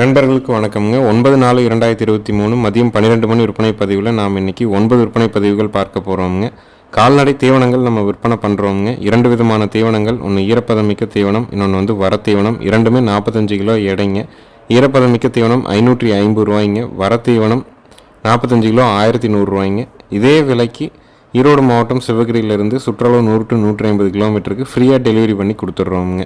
நண்பர்களுக்கு வணக்கம்ங்க. ஒன்பது நாலு இரண்டாயிரத்தி இருபத்தி மூணு மதியம் பன்னிரெண்டு மணி விற்பனை பதிவில் நாம் இன்னைக்கு ஒன்பது விற்பனை பதிவுகள் பார்க்க போகிறோம்ங்க கால்நடை தீவனங்கள் நம்ம விற்பனை பண்ணுறோம்ங்க இரண்டு விதமான தீவனங்கள். ஒன்று ஈரப்பதமிக்க தீவனம் இன்னொன்று வந்து வர தீவனம் இரண்டுமே நாற்பத்தஞ்சு கிலோ எடைங்க. ஈரப்பதமிக்க தீவனம் ஐநூற்றி ஐம்பது ரூபாய்ங்க. வர தீவனம் நாற்பத்தஞ்சு கிலோ ஆயிரத்தி நூறுரூவாய்ங்க இதே விலைக்கு ஈரோடு மாவட்டம் சிவகிரியிலிருந்து சுற்றுலா நூறு டு நூற்றி ஐம்பது கிலோமீட்டருக்கு ஃப்ரீயாக டெலிவரி பண்ணி கொடுத்துட்றோம்ங்க.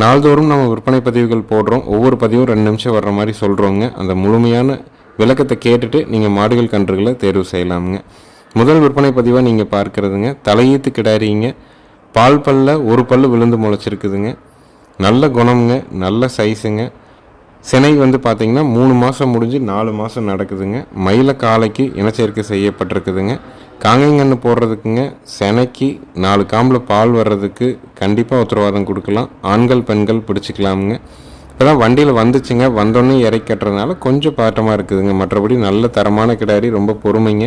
நாள்தோறும் நம்ம விற்பனை பதிவுகள் போடுறோம். ஒவ்வொரு பதிவும் ரெண்டு நிமிஷம் வர்ற மாதிரி சொல்கிறோங்க அந்த முழுமையான விளக்கத்தை கேட்டுட்டு நீங்கள் மாடுகள் கன்றுகளை தேர்வு செய்யலாமுங்க. முதல் விற்பனை பதிவாக நீங்கள் பார்க்குறதுங்க. தலையீத்து கிடாரிங்க. பால் பல்ல ஒரு பல்லு விழுந்து முளைச்சிருக்குதுங்க. நல்ல குணம்ங்க. நல்ல சைஸுங்க. சினை வந்து பார்த்தீங்கன்னா மூணு மாதம் முடிஞ்சு நாலு மாதம் நடக்குதுங்க. மயில காலைக்கு இனச்சேர்க்கை செய்யப்பட்டிருக்குதுங்க. காங்கைங்கன்று போடுறதுக்குங்க செனைக்கு நாலு காம்பில் பால் வர்றதுக்கு கண்டிப்பாக உத்தரவாதம் கொடுக்கலாம். ஆண்கள் பெண்கள் பிடிச்சிக்கலாமுங்க. இப்போ தான் வண்டியில் வந்துச்சுங்க. வந்தோடனே இறை கட்டுறதுனால கொஞ்சம் பாட்டமாக இருக்குதுங்க. மற்றபடி நல்ல தரமான கிடாரி ரொம்ப பொறுமைங்க.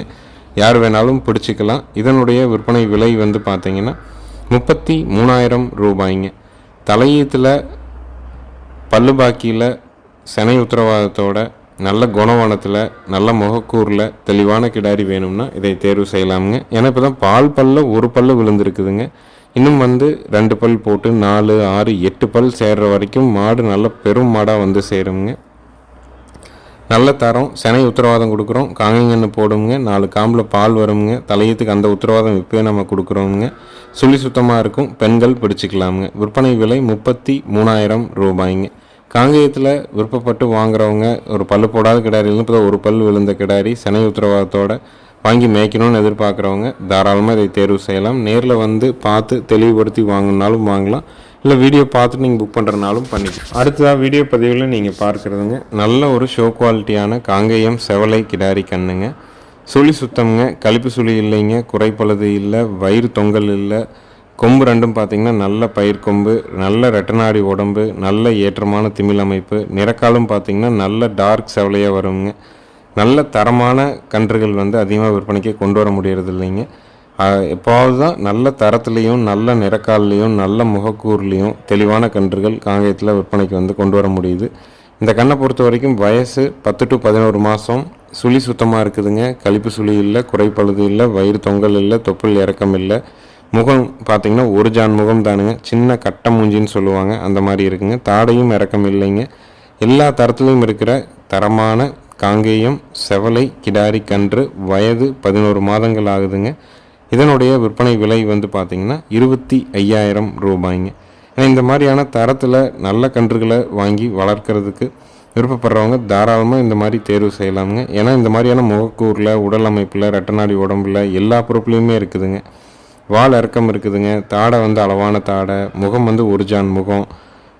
யார் வேணாலும் பிடிச்சிக்கலாம். இதனுடைய விற்பனை விலை வந்து பார்த்தீங்கன்னா முப்பத்தி மூணாயிரம் ரூபாய்ங்க. தலையீத்தில் பல்லு பாக்கியில் செனை உத்தரவாதத்தோட நல்ல குணவனத்தில் நல்ல முகக்கூரில் தெளிவான கிடாரி வேணும்னா இதை தேர்வு செய்யலாமுங்க. ஏன்னா இப்போ தான் பால் பல்ல ஒரு பல்லு விழுந்திருக்குதுங்க. இன்னும் வந்து ரெண்டு பல் போட்டு நாலு ஆறு எட்டு பல் சேர்ற வரைக்கும் மாடு நல்ல பெரும் மாடாக வந்து சேருங்க நல்ல தரம் செனை உத்தரவாதம் கொடுக்குறோம். காங்கங்கன்னு போடுங்க நாலு காம்பில் பால் வருங்க தலையத்துக்கு அந்த உத்தரவாதம் இப்போயே நம்ம கொடுக்குறோமுங்க. சுழி சுத்தமாக இருக்கும். பெண்கள் பிடிச்சிக்கலாமுங்க. விற்பனை விலை முப்பத்தி மூணாயிரம் ரூபாய்ங்க. காங்கேயத்தில் விருப்பப்பட்டு வாங்குறவங்க ஒரு பல்லு போடாத கிடாரிலும் இப்போ ஒரு பல் விழுந்த கிடாரி சனை உத்தரவாதத்தோட வாங்கி மேய்க்கணும்னு எதிர்பார்க்குறவங்க தாராளமாக இதை தேர்வு செய்யலாம். நேரில் வந்து பார்த்து தெளிவுபடுத்தி வாங்கினாலும் வாங்கலாம். இல்லை வீடியோ பார்த்துட்டு நீங்கள் புக் பண்ணுறனாலும் பண்ணிக்கலாம். அடுத்ததாக வீடியோ பதிவில் நீங்கள் பார்க்குறதுங்க. நல்ல ஒரு ஷோ குவாலிட்டியான காங்கேயம் செவலை கிடாரி கண்ணுங்க. சுழி சுத்தம்ங்க. கழிப்பு சுழி இல்லைங்க. குறைப்பழுது இல்லை. வயிறு தொங்கல் இல்லை. கொம்பு ரெண்டும் பார்த்திங்கன்னா நல்ல பயிர் கொம்பு நல்ல ரெட்டநாடி உடம்பு நல்ல ஏற்றமான திமிழ் அமைப்பு. நிறக்காலும் பார்த்தீங்கன்னா நல்ல டார்க் செவலையாக வருங்க. நல்ல தரமான கன்றுகள் வந்து அதிகமாக விற்பனைக்கு கொண்டு வர முடியறது இல்லைங்க. எப்போது எப்போவாவது தான் நல்ல தரத்துலேயும் நல்ல நிறக்கால்லையும் நல்ல முகக்கூர்லேயும் தெளிவான கன்றுகள் காங்கேயத்தில் விற்பனைக்கு வந்து கொண்டு வர முடியுது. இந்த கண்ணை பொறுத்த வரைக்கும் வயசு பத்து டு பதினோரு மாதம் சுழி சுத்தமாக இருக்குதுங்க. கழிப்பு சுழி இல்லை குறைப்பழுது இல்லை வயிறு தொங்கல் இல்லை தொப்புள் இறக்கம் இல்லை. முகம் பார்த்தீங்கன்னா ஒரு ஜான் முகம் தானுங்க சின்ன கட்டை மூஞ்சின்னு சொல்லுவாங்க. அந்த மாதிரி இருக்குங்க. தாடையும் இறக்கம் இல்லைங்க. எல்லா தரத்துலையும் இருக்கிற தரமான காங்கேயம் செவலை கிடாரி கன்று வயது பதினோரு மாதங்கள் ஆகுதுங்க. இதனுடைய விற்பனை விலை வந்து பார்த்திங்கன்னா இருபத்தி ஐயாயிரம் ரூபாய்ங்க. ஏன்னா இந்த மாதிரியான தரத்தில் நல்ல கன்றுகளை வாங்கி வளர்க்குறதுக்கு விருப்பப்படுறவங்க தாராளமாக இந்த மாதிரி தேர்வு செய்யலாமுங்க. ஏன்னா இந்த மாதிரியான முகக்கூரில் உடல் அமைப்பில் ரெட்டநாடி உடம்புல எல்லா பொறுப்புலையுமே இருக்குதுங்க. வால் இறக்கம் இருக்குதுங்க. தாடை வந்து அளவான தாடை. முகம் வந்து ஒரு ஜான் முகம்.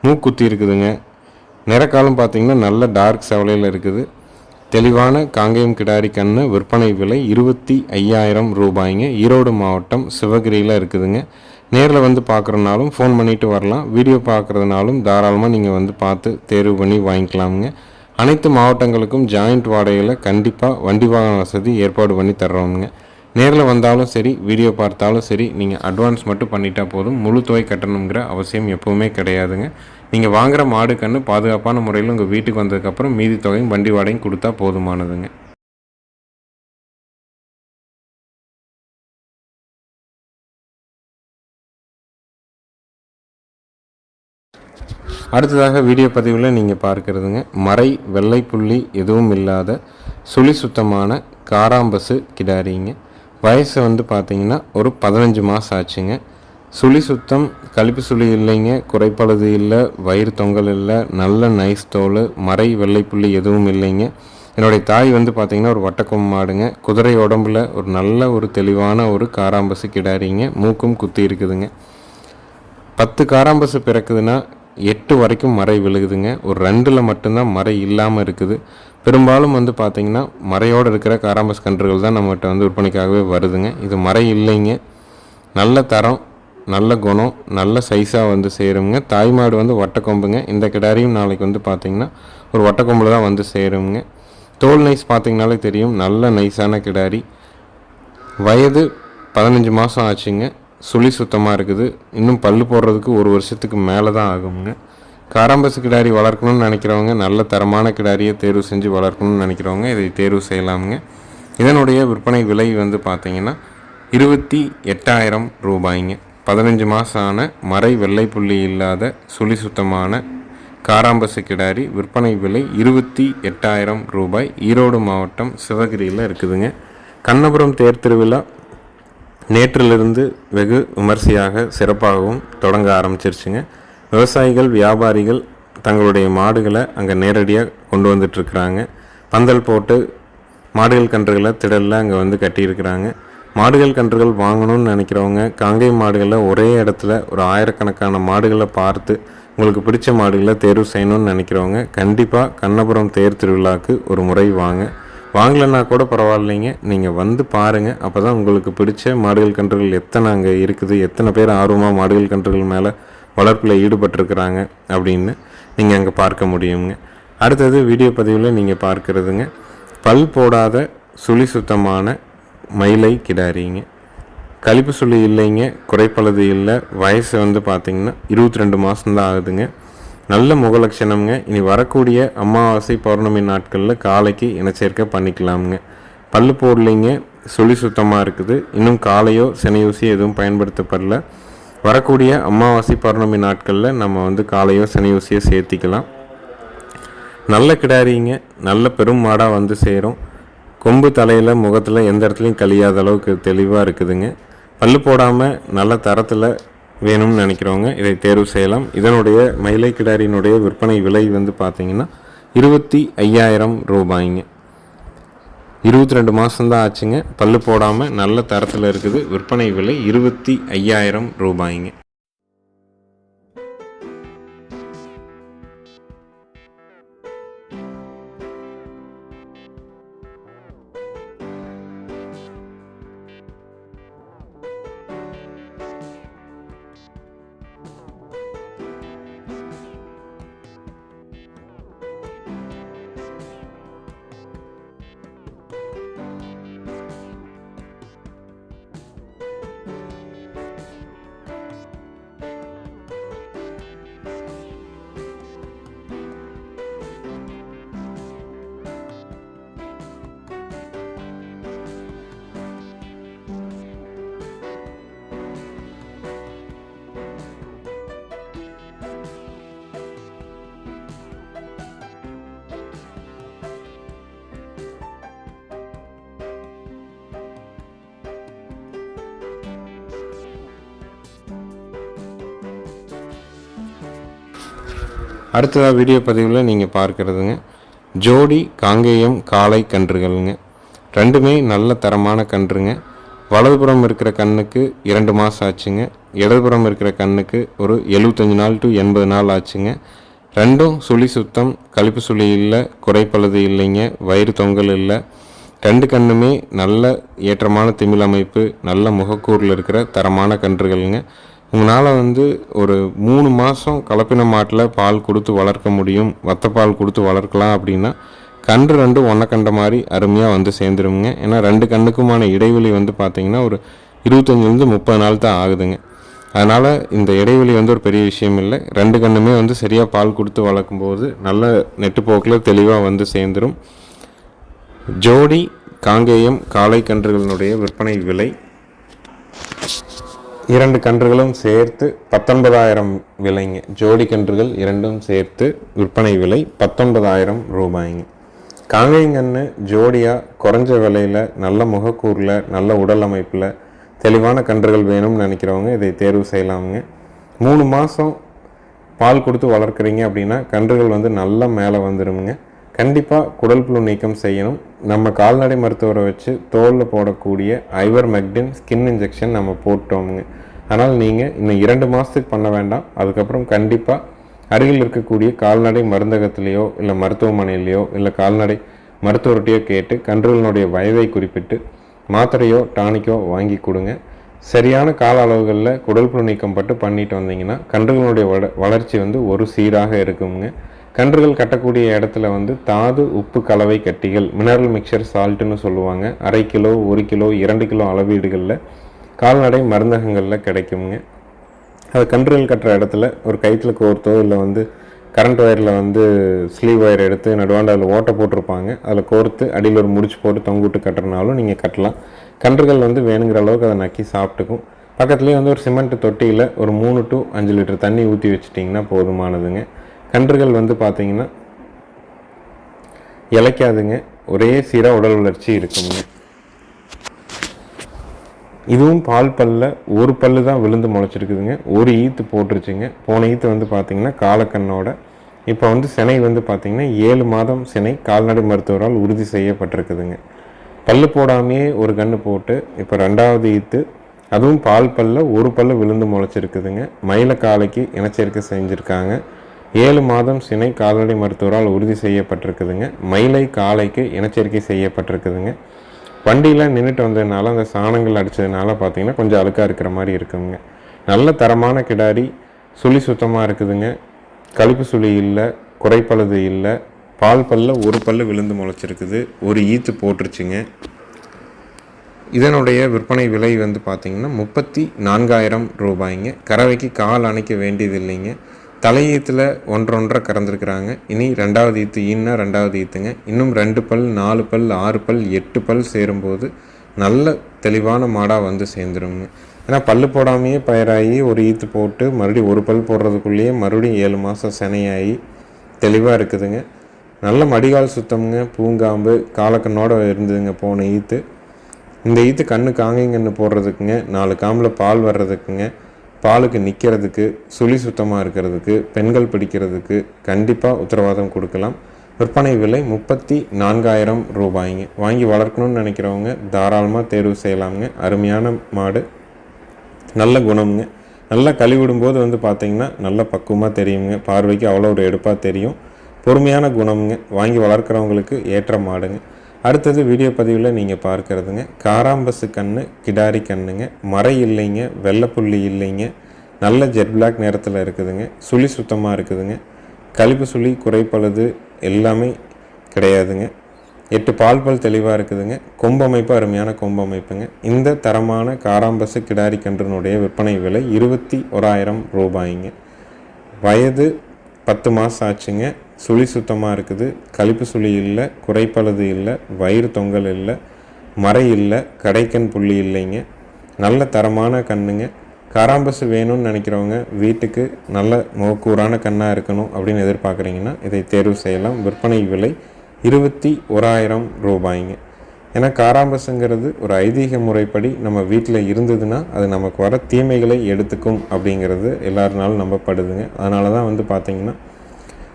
மூக்குத்தி இருக்குதுங்க. நிறக்காலம் பார்த்தீங்கன்னா நல்ல டார்க் செவலையில் இருக்குது. தெளிவான காங்கேயம் கிடாரி கன்று விற்பனை விலை இருபத்தி ஐயாயிரம் ரூபாய்ங்க. ஈரோடு மாவட்டம் சிவகிரியில் இருக்குதுங்க. நேரில் வந்து பார்க்குறனாலும் ஃபோன் பண்ணிட்டு வரலாம். வீடியோ பார்க்குறதுனாலும் தாராளமாக நீங்கள் வந்து பார்த்து தேர்வு பண்ணி வாங்கிக்கலாமுங்க. அனைத்து மாவட்டங்களுக்கும் ஜாயிண்ட் வாடகையில் கண்டிப்பாக வண்டி வாகன வசதி ஏற்பாடு பண்ணி தர்றோமுங்க. நேரில் வந்தாலும் சரி வீடியோ பார்த்தாலும் சரி நீங்கள் அட்வான்ஸ் மட்டும் பண்ணிட்டா போதும். முழு தொகை கட்டணுங்கிற அவசியம் எப்பவுமே கிடையாதுங்க. நீங்கள் வாங்குகிற மாடு கன்று பாதுகாப்பான முறையில் உங்கள் வீட்டுக்கு வந்ததுக்கப்புறம் மீதி தொகையும் வண்டி வாடகையும் கொடுத்தா போதுமானதுங்க. அடுத்ததாக வீடியோ பதிவில் நீங்கள் பார்க்குறதுங்க. மறை வெள்ளை புள்ளி எதுவும் இல்லாத சுழி சுத்தமான காராம்பசு கிடாரிங்க. வயசு வந்து பார்த்தீங்கன்னா ஒரு பதினஞ்சு மாதம் ஆச்சுங்க. சுழி சுத்தம் கழிப்பு சுழி இல்லைங்க. குறைப்பழுது இல்லை வயிறு தொங்கல் இல்லை நல்ல நைஸ் தோல் மறை வெள்ளை புள்ளி எதுவும் இல்லைங்க. என்னுடைய தாய் வந்து பார்த்தீங்கன்னா ஒரு வட்டக்கொம்பு மாடுங்க. குதிரை உடம்புல ஒரு நல்ல ஒரு தெளிவான ஒரு காராம்பசு கிடாரிங்க. மூக்கும் குத்தி இருக்குதுங்க. பத்து காராம்பசு பிறக்குதுன்னா எட்டு வரைக்கும் மறை விழுகுதுங்க. ஒரு ரெண்டில் மட்டும்தான் மறை இல்லாமல் இருக்குது. பெரும்பாலும் வந்து பார்த்திங்கன்னா மறையோடு இருக்கிற காராம்பஸ் கன்றுகள் தான் நம்மகிட்ட வந்து விற்பனைக்காகவே வருதுங்க. இது மறை இல்லைங்க. நல்ல தரம் நல்ல குணம் நல்ல சைஸாக வந்து சேருங்க தாய்மாடு வந்து வட்டக்கொம்புங்க. இந்த கிடாரியும் நாளைக்கு வந்து பார்த்திங்கன்னா ஒரு வட்டக்கொம்பில் தான் வந்து சேருங்க தோல் நைஸ் பார்த்திங்கனாலே தெரியும். நல்ல நைஸான கிடாரி. வயது பதினஞ்சு மாதம் ஆச்சுங்க. சுழி சுத்தமாக இருக்குது. இன்னும் பல்லு போடுறதுக்கு ஒரு வருஷத்துக்கு மேலே தான் ஆகுங்க காராம்பசு கிடாரி வளர்க்கணும்னு நினைக்கிறவங்க நல்ல தரமான கிடாரியை தேர்வு செஞ்சு வளர்க்கணும்னு நினைக்கிறவங்க இதை தேர்வு செய்யலாமுங்க. இதனுடைய விற்பனை விலை வந்து பார்த்திங்கன்னா இருபத்தி எட்டாயிரம் ரூபாய்ங்க. பதினஞ்சு மாதம் ஆன மறை வெள்ளை புள்ளி இல்லாத சுழி சுத்தமான காராம்பசு கிடாரி விற்பனை விலை இருபத்தி எட்டாயிரம் ரூபாய் ஈரோடு மாவட்டம் சிவகிரியில் இருக்குதுங்க. கண்ணபுரம் தேர் திருவிழா நேற்றிலிருந்து வெகு விமர்சையாக சிறப்பாகவும் தொடங்க ஆரம்பிச்சிருச்சுங்க. விவசாயிகள் வியாபாரிகள் தங்களுடைய மாடுகளை அங்கே நேரடியாக கொண்டு வந்துட்டுருக்குறாங்க. பந்தல் போட்டு மாடுகள் கன்றுகளை திடலில் அங்கே வந்து கட்டியிருக்கிறாங்க. மாடுகள் கன்றுகள் வாங்கணும்னு நினைக்கிறவங்க காங்கை மாடுகளை ஒரே இடத்துல ஒரு ஆயிரக்கணக்கான மாடுகளை பார்த்து உங்களுக்கு பிடிச்ச மாடுகளை தேர்வு செய்யணும்னு நினைக்கிறவங்க கண்டிப்பாக கண்ணபுரம் தேர் திருவிழாவுக்கு ஒரு முறை வாங்க. வாங்கலைன்னா கூட பரவாயில்லைங்க. நீங்கள் வந்து பாருங்கள் அப்போ தான் உங்களுக்கு பிடிச்ச மாடுகள் கன்றுகள் எத்தனை அங்கே இருக்குது எத்தனை பேர் ஆர்வமாக மாடுகள் கன்றுகள் மேலே வளர்ப்பில் ஈடுபட்டிருக்கிறாங்க அப்படின்னு நீங்கள் அங்கே பார்க்க முடியுங்க. அடுத்தது வீடியோ பதிவில் நீங்கள் பார்க்குறதுங்க. பல் போடாத சுழி சுத்தமான மயிலை கிடாரிங்க. கழிப்பு சுழி இல்லைங்க குறைப்பழுது இல்லை. வயசு வந்து பார்த்திங்கன்னா இருபத்தி ரெண்டு மாதம்தான் ஆகுதுங்க. நல்ல முகலட்சணம்ங்க. இனி வரக்கூடிய அமாவாசை பௌர்ணமி நாட்களில் காலைக்கு இனச்சேர்க்கை பண்ணிக்கலாமுங்க. பல்லு போடலைங்க. சுழி சுத்தமாக இருக்குது. இன்னும் காலையோ செனையூசி எதுவும் பயன்படுத்தப்படல. வரக்கூடிய அமாவாசை பௌர்ணமி நாட்களில் நம்ம வந்து காலையோ செனையூசியோ சேர்த்திக்கலாம். நல்ல கிடாரிங்க. நல்ல பெரும் மாடாக வந்து சேரும். கொம்பு தலையில் முகத்தில் எந்த இடத்துலையும் கழியாத அளவுக்கு தெளிவாக இருக்குதுங்க. பல்லு போடாமல் நல்ல தரத்தில் வேணும்னு நினைக்கிறவங்க இதை தேர்வு செய்யலாம். இதனுடைய மயிலை கிடாரியினுடைய விற்பனை விலை வந்து பார்த்தீங்கன்னா இருபத்தி ஐயாயிரம் ரூபாய்ங்க. இருபத்தி ரெண்டு மாதம்தான் ஆச்சுங்க. பல்லு போடாமல் நல்ல தரத்தில் இருக்குது. விற்பனை விலை இருபத்தி ஐயாயிரம் ரூபாய்ங்க. அடுத்ததாக வீடியோ பதிவில் நீங்கள் பார்க்குறதுங்க. ஜோடி காங்கேயம் காளை கன்றுகள்ங்க. ரெண்டுமே நல்ல தரமான கன்றுங்க. வலதுபுறம் இருக்கிற கண்ணுக்கு இரண்டு மாதம் ஆச்சுங்க. இடதுபுறம் இருக்கிற கண்ணுக்கு ஒரு எழுபத்தஞ்சு நாள் டு எண்பது நாள் ஆச்சுங்க. ரெண்டும் சுழி சுத்தம் கழிப்பு சுழி இல்லை குறைப்பழுது இல்லைங்க வயிறு தொங்கல் இல்லை. ரெண்டு கண்ணுமே நல்ல ஏற்றமான திமிழ் அமைப்பு நல்ல முகக்கூரில் இருக்கிற தரமான கன்றுகள்ங்க. உங்களால் வந்து ஒரு மூணு மாதம் கலப்பின மாட்டில் பால் கொடுத்து வளர்க்க முடியும். வத்தப்பால் கொடுத்து வளர்க்கலாம் அப்படின்னா கன்று ரெண்டு ஒன்றை கண்ட மாதிரி அருமையாக வந்து சேர்ந்துருங்க ஏன்னா ரெண்டு கண்ணுக்குமான இடைவெளி வந்து பார்த்திங்கன்னா ஒரு இருபத்தஞ்சிலேருந்து முப்பது நாள் தான் ஆகுதுங்க. அதனால் இந்த இடைவெளி வந்து ஒரு பெரிய விஷயம் இல்லை. ரெண்டு கண்ணுமே வந்து சரியாக பால் கொடுத்து வளர்க்கும்போது நல்ல நெட்டுப்போக்கில் தெளிவாக வந்து சேர்ந்துடும் ஜோடி காங்கேயம் காளை கன்றுகளினுடைய விற்பனை விலை. இரண்டு கன்றுகளும் சேர்த்து பத்தொன்பதாயிரம் விலைங்க. ஜோடி கன்றுகள் இரண்டும் சேர்த்து விற்பனை விலை பத்தொன்பதாயிரம் ரூபாய்ங்க. காங்கேயங்கன்று ஜோடியாக குறைஞ்ச விலையில் நல்ல முகக்கூறில் நல்ல உடல் அமைப்பில் தெளிவான கன்றுகள் வேணும்னு நினைக்கிறவங்க இதை தேர்வு செய்யலாமுங்க. மூணு மாதம் பால் கொடுத்து வளர்க்குறீங்க அப்படின்னா கன்றுகள் வந்து நல்லா மேலே வந்துடுங்க கண்டிப்பாக குடல் புழு நீக்கம் செய்யணும். நம்ம கால்நடை மருத்துவரை வச்சு தோலில் போடக்கூடிய ஐவர் மெக்டின் ஸ்கின் இன்ஜெக்ஷன் நம்ம போட்டோமுங்க. ஆனால் நீங்கள் இன்னும் இரண்டு மாதத்துக்கு பண்ண வேண்டாம். அதுக்கப்புறம் கண்டிப்பாக அருகில் இருக்கக்கூடிய கால்நடை மருந்தகத்திலேயோ இல்லை மருத்துவமனையிலையோ இல்லை கால்நடை மருத்துவர்கிட்டையோ கேட்டு கன்றுகளினுடைய வயதை குறிப்பிட்டு மாத்திரையோ டானிக்கோ வாங்கி கொடுங்க. சரியான கால அளவுகளில் குடல் புழு நீக்கம் பட்டு பண்ணிட்டு வந்தீங்கன்னா கன்றுகளுடைய வள வளர்ச்சி வந்து ஒரு சீராக இருக்குங்க. கன்றுகள் கட்டக்கூடிய இடத்துல வந்து தாது உப்பு கலவை கட்டிகள் மினரல் மிக்சர் சால்ட்டுன்னு சொல்லுவாங்க. அரை கிலோ ஒரு கிலோ இரண்டு கிலோ அளவீடுகளில் கால்நடை மருந்தகங்களில் கிடைக்குங்க அது கன்றுகள் கட்டுற இடத்துல ஒரு கயிற்றுல கோர்த்தோ இல்லை வந்து கரண்ட் ஒயரில் வந்து ஸ்லீவ் ஒயர் எடுத்து நடுவாண்டு அதில் ஓட்டை போட்டிருப்பாங்க. அதில் கோர்த்து அடியில் ஒரு முடிச்சு போட்டு தொங்கிட்டு கட்டுறனாலும் நீங்கள் கட்டலாம். கன்றுகள் வந்து வேணுங்கிற அளவுக்கு அதை நக்கி சாப்பிட்டுக்கும். பக்கத்துலேயே வந்து ஒரு சிமெண்ட் தொட்டியில் ஒரு மூணு டு அஞ்சு லிட்டர் தண்ணி ஊற்றி வச்சிட்டிங்கன்னா போதுமானதுங்க. கன்றுகள் வந்து பார்த்தீங்கன்னா இலைக்காதுங்க. ஒரே சீராக உடல் வளர்ச்சி இருக்குங்க. இதுவும் பால் பல்ல ஒரு பல்லு தான் விழுந்து முளைச்சிருக்குதுங்க. ஒரு ஈத்து போட்டுருச்சுங்க. போன ஈத்து வந்து பார்த்தீங்கன்னா காலக்கண்ணோட. இப்போ வந்து சினை வந்து பார்த்தீங்கன்னா ஏழு மாதம் சினை கால்நடை மருத்துவரால் உறுதி செய்யப்பட்டிருக்குதுங்க. பல்லு போடாமையே ஒரு கன்று போட்டு இப்போ ரெண்டாவது ஈத்து அதுவும் பால் பல்ல ஒரு பல்லு விழுந்து முளைச்சிருக்குதுங்க. மயில காலைக்கு இனச்சேர்க்கை செஞ்சுருக்காங்க. ஏழு மாதம் சினை கால்நடை மருத்துவரால் உறுதி செய்யப்பட்டிருக்குதுங்க. மயிலை காலைக்கு இனச்சேர்க்கை செய்யப்பட்டிருக்குதுங்க. வண்டியில் நின்றுட்டு வந்ததுனால அந்த சாணங்கள் அடித்ததுனால பார்த்தீங்கன்னா கொஞ்சம் அழுக்காக இருக்கிற மாதிரி இருக்குங்க. நல்ல தரமான கிடாரி சுழி சுத்தமாக இருக்குதுங்க. கழுப்பு சுழி இல்லை குறைப்பழுது இல்லை. பால் பல்ல ஒரு பல்லு விழுந்து முளைச்சிருக்குது. ஒரு ஈத்து போட்டுருச்சுங்க. இதனுடைய விற்பனை விலை வந்து பார்த்திங்கன்னா முப்பத்தி நான்காயிரம் ரூபாய்ங்க. கறவைக்கு கால் அணைக்க வேண்டியது இல்லைங்க தலையீத்தில் ஒன்றொன்றை கறந்துருக்குறாங்க. இனி ரெண்டாவது ஈத்து ஈன்னா ரெண்டாவது ஈத்துங்க. இன்னும் ரெண்டு பல் நாலு பல் ஆறு பல் எட்டு பல் சேரும்போது நல்ல தெளிவான மாடாக வந்து சேர்ந்துருங்க. ஏன்னா பல்லு போடாமையே பயிராகி ஒரு ஈத்து போட்டு மறுபடியும் ஒரு பல் போடுறதுக்குள்ளேயே மறுபடியும் ஏழு மாதம் செனையாகி தெளிவாக இருக்குதுங்க. நல்ல மடிகால் சுத்தம்ங்க. பூங்காம்பு காலக்கண்ணோட இருந்ததுங்க போன ஈத்து. இந்த ஈத்து கண்ணு காங்கைங்கன்னு போடுறதுக்குங்க. நாலு காம்பில் பால் வர்றதுக்குங்க. பாலுக்கு நிற்கிறதுக்கு சுழி சுத்தமாக இருக்கிறதுக்கு பெண்கள் பிடிக்கிறதுக்கு கண்டிப்பாக உத்தரவாதம் கொடுக்கலாம். விற்பனை விலை முப்பத்தி நான்காயிரம் ரூபாய்ங்க. வாங்கி வளர்க்கணும்னு நினைக்கிறவங்க தாராளமாக தேர்வு செய்யலாமுங்க. அருமையான மாடு. நல்ல குணம்ங்க. நல்லா கழுவிடும்போது வந்து பார்த்திங்கன்னா நல்ல பக்குவமாக தெரியுங்க. பார்வைக்கு அவ்வளோ ஒரு எடுப்பாக தெரியும். பொறுமையான குணம்ங்க. வாங்கி வளர்க்குறவங்களுக்கு ஏற்ற மாடுங்க. அடுத்தது வீடியோ பதிவில் நீங்கள் பார்க்குறதுங்க. காராம்பசு கன்று கிடாரி கண்ணுங்க. மறை இல்லைங்க வெள்ளைப்புள்ளி இல்லைங்க. நல்ல ஜெட் பிளாக் நேரத்தில் இருக்குதுங்க. சுழி சுத்தமாக இருக்குதுங்க. கழிப்பு சுழி குறைப்பழுது எல்லாமே கிடையாதுங்க. எட்டு பால் பல் தெளிவாக இருக்குதுங்க. கொம்பமைப்பு அருமையான கொம்பமைப்புங்க. இந்த தரமான காராம்பசு கிடாரி கன்றுனுடைய விற்பனை விலை இருபத்தி ஓராயிரம் ரூபாய்ங்க. வயது பத்து மாதம் ஆச்சுங்க. சுழி சுத்தமாக இருக்குது. கழிப்பு சுழி இல்லை குறைப்பழுது இல்லை வயிறு தொங்கல் இல்லை மறை இல்லை கடைக்கண் புள்ளி இல்லைங்க. நல்ல தரமான கண்ணுங்க. காராம்பசு வேணும்னு நினைக்கிறவங்க வீட்டுக்கு நல்ல முகக்கூறான கண்ணாக இருக்கணும் அப்படின்னு எதிர்பார்க்குறீங்கன்னா இதை தேர்வு செய்யலாம். விற்பனை விலை இருபத்தி ஓராயிரம் ரூபாய்ங்க. ஏன்னா காராம்பசுங்கிறது ஒரு ஐதீக முறைப்படி நம்ம வீட்டில் இருந்ததுன்னா அது நமக்கு வர தீமைகளை எடுத்துக்கும் அப்படிங்கிறது எல்லாருனாலும் நம்பப்படுதுங்க. அதனால தான் வந்து பார்த்திங்கன்னா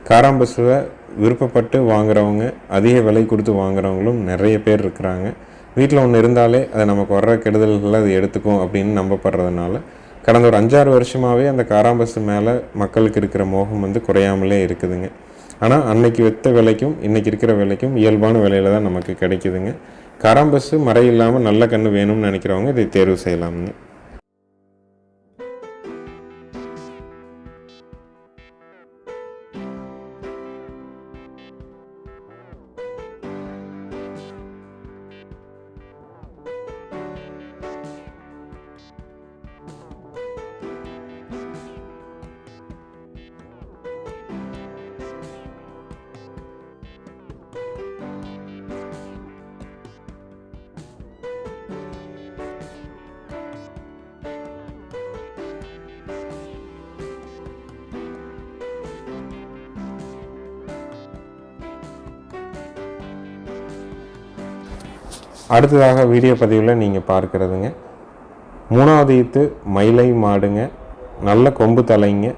காராம்பசுவை விருப்பப்பட்டு வாங்குறவங்க அதிக விலை கொடுத்து வாங்குறவங்களும் நிறைய பேர் இருக்கிறாங்க. வீட்டில் ஒன்று இருந்தாலே அது நமக்கு வர்ற கெடுதல்களை அது எடுத்துக்கும் அப்படின்னு நம்பப்படுறதுனால கடந்த ஒரு அஞ்சாறு வருஷமாகவே அந்த காராம்பசு மேலே மக்களுக்கு இருக்கிற மோகம் வந்து குறையாமலே இருக்குதுங்க. ஆனால் அன்னைக்கு விற்ற விலைக்கும் இன்றைக்கி இருக்கிற விலைக்கும் இயல்பான விலையில் தான் நமக்கு கிடைக்குதுங்க. காராம்பசு மறை இல்லாமல் நல்ல கன்று வேணும்னு நினைக்கிறவங்க இதை தேர்வு செய்யலாம்னு அடுத்ததாக வீடியோ பதிவில் நீங்கள் பார்க்குறதுங்க. மூணாவது ஈத்து மயிலை மாடுங்க. நல்ல கொம்பு தலைங்க.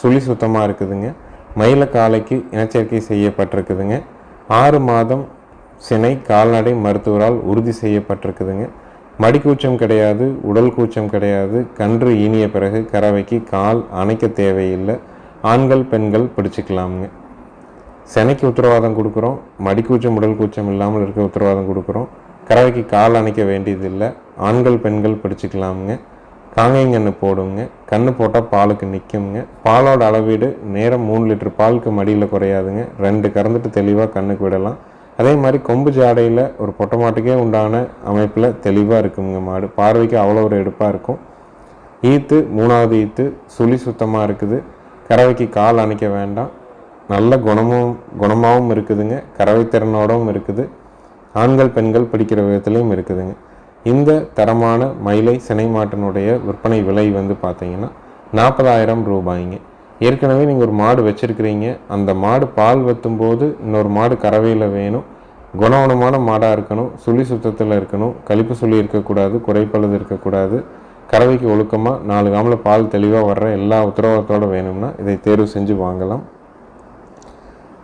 சுழி சுத்தமாக இருக்குதுங்க. மயில காலைக்கு இனச்சேர்க்கை செய்யப்பட்டிருக்குதுங்க. ஆறு மாதம் சினை கால்நடை மருத்துவரால் உறுதி செய்யப்பட்டிருக்குதுங்க. மடிக்கூச்சம் கிடையாது உடல் கூச்சம் கிடையாது. கன்று ஈனிய பிறகு கறவைக்கு கால் அணைக்க தேவையில்லை. ஆண்கள் பெண்கள் பிடிச்சிக்கலாமுங்க. செனைக்கு உத்தரவாதம் கொடுக்குறோம். மடிக்கூச்சம் உடல் கூச்சம் இல்லாமல் இருக்க உத்தரவாதம் கொடுக்குறோம். கறவைக்கு கால் அணைக்க வேண்டியதில்லை. ஆண்கள் பெண்கள் பிடிச்சிக்கலாமுங்க. காங்கைங்கன்று போடுங்க. கன்று போட்டால் பாலுக்கு நிற்குங்க பாலோட அளவீடு நேரம் மூணு லிட்டர் பாலுக்கு மடியில் குறையாதுங்க. ரெண்டு கறந்துட்டு தெளிவாக கண்ணுக்கு விடலாம். அதே மாதிரி கொம்பு ஜாடையில் ஒரு பொட்டை மாட்டுக்கே உண்டான அமைப்பில் தெளிவாக இருக்குங்க மாடு. பார்வைக்கு அவ்வளோ ஒரு எடுப்பாக இருக்கும். ஈத்து மூணாவது ஈத்து சுழி சுத்தமாக இருக்குது. கறவைக்கு கால் அணைக்க வேண்டாம். நல்ல குணமும் குணமாகவும் இருக்குதுங்க. கறவை திறனோடவும் இருக்குது. ஆண்கள் பெண்கள் படிக்கிற விதத்துலையும் இருக்குதுங்க. இந்த தரமான மயிலை சினை மாட்டினுடைய விற்பனை விலை வந்து பார்த்தீங்கன்னா நாற்பதாயிரம் ரூபாய்ங்க. ஏற்கனவே நீங்கள் ஒரு மாடு வச்சுருக்கிறீங்க. அந்த மாடு பால் வெத்தும்போது இன்னொரு மாடு கறவையில் வேணும். குணவனமான மாடாக இருக்கணும். சுழி சுத்தத்தில் இருக்கணும். கழிப்பு சுழி இருக்கக்கூடாது. குறைப்பழுது இருக்கக்கூடாது. கறவைக்கு ஒழுக்கமாக நாலு காமில் பால் தெளிவாக வர்ற எல்லா உத்தரவாதத்தோடு வேணும்னா இதை தேர்வு செஞ்சு வாங்கலாம்.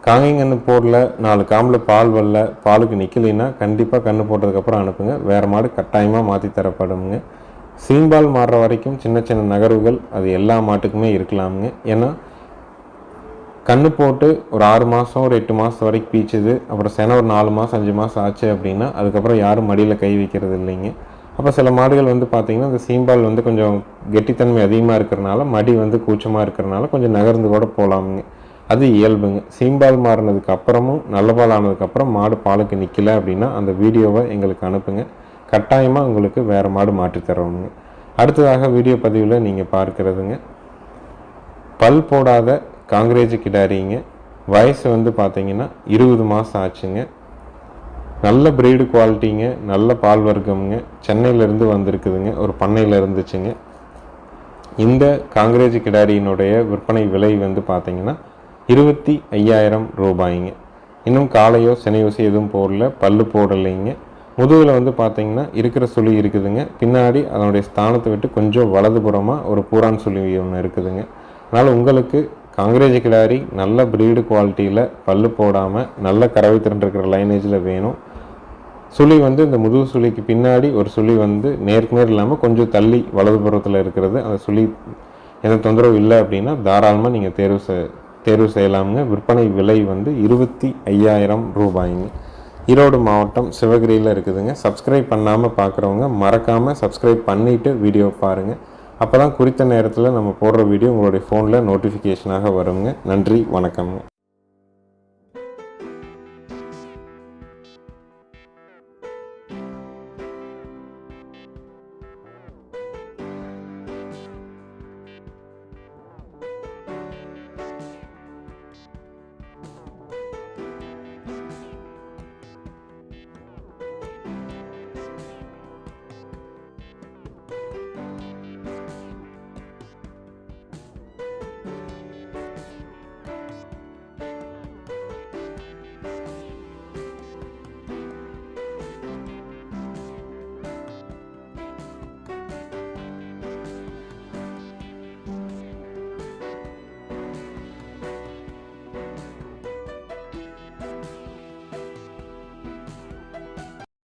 காங்கைங்கன்று போடல நாலு காம்பில் பால் வரல பாலுக்கு நிற்கலைன்னா கண்டிப்பாக கன்று போட்டதுக்கப்புறம் அனுப்புங்க. வேறு மாடு கட்டாயமாக மாற்றி தரப்படுங்க சீம்பால் மாறுற வரைக்கும் சின்ன சின்ன நகர்வுகள் அது எல்லா மாட்டுக்குமே இருக்கலாமுங்க. ஏன்னா கன்று போட்டு ஒரு ஆறு மாதம் ஒரு எட்டு மாதம் வரைக்கும் பீச்சுது அப்புறம் சென ஒரு நாலு மாதம் அஞ்சு மாதம் ஆச்சு அப்படின்னா அதுக்கப்புறம் யாரும் மடியில் கை வைக்கிறது இல்லைங்க. அப்போ சில மாடுகள் வந்து பார்த்திங்கன்னா அந்த சீம்பால் வந்து கொஞ்சம் கெட்டித்தன்மை அதிகமாக இருக்கிறனால மடி வந்து கூச்சமாக இருக்கிறனால கொஞ்சம் நகர்ந்து கூட போகலாமுங்க அது இயல்புங்க. சீம்பால் மாறினதுக்கு அப்புறமும் நல்ல பால் ஆனதுக்கப்புறம் மாடு பாலுக்கு நிற்கல அப்படின்னா அந்த வீடியோவை எங்களுக்கு அனுப்புங்க. கட்டாயமாக உங்களுக்கு வேறு மாடு மாற்றி அடுத்ததாக வீடியோ பதிவில் நீங்கள் பார்க்குறதுங்க. பல் போடாத காங்கிரேஜ் கிடாரிங்க. வயசு வந்து பார்த்தீங்கன்னா இருபது மாதம் ஆச்சுங்க. நல்ல பிரீடு குவாலிட்டிங்க நல்ல பால் வர்க்கம்ங்க. சென்னையிலேருந்து வந்திருக்குதுங்க. ஒரு பண்ணையில் இருந்துச்சுங்க. இந்த காங்கிரேஜ் கிடாரியினுடைய விற்பனை விலை வந்து பார்த்தீங்கன்னா இருபத்தி ஐயாயிரம் ரூபாய்ங்க. இன்னும் காலையோ சினையோசி எதுவும் போடல. பல்லு போடலைங்க. முதுகில் வந்து பார்த்தீங்கன்னா இருக்கிற சுழி இருக்குதுங்க. பின்னாடி அதனுடைய ஸ்தானத்தை விட்டு கொஞ்சம் வலதுபுறமாக ஒரு பூரான் சுழி ஒன்று இருக்குதுங்க. அதனால் உங்களுக்கு காங்கிரேஜ் கிடாரி நல்ல ப்ரீடு குவாலிட்டியில் பல்லு போடாமல் நல்ல கறவை திறன் இருக்கிற லைனேஜில் வேணும். சுழி வந்து இந்த முதுகு சுழிக்கு பின்னாடி ஒரு சுழி வந்து நேருக்கு நேர் இல்லாமல் கொஞ்சம் தள்ளி வலதுபுறத்தில் இருக்கிறது. அந்த சுழி எந்த தொந்தரவு இல்லை அப்படின்னா தாராளமாக நீங்கள் தேர்வு தேர்வு செய்யலாம்ங்க. விற்பனை விலை வந்து இருபத்தி ஐயாயிரம் ரூபாய்ங்க. ஈரோடு மாவட்டம் சிவகிரியில் இருக்குதுங்க. சப்ஸ்கிரைப் பண்ணாமல் பார்க்குறவங்க மறக்காமல் சப்ஸ்கிரைப் பண்ணிவிட்டு வீடியோ பாருங்கள் அப்போ தான் குறித்த நேரத்தில் நம்ம போடுற வீடியோ உங்களுடைய ஃபோனில் நோட்டிஃபிகேஷனாக வருங்க. நன்றி வணக்கம்ங்க.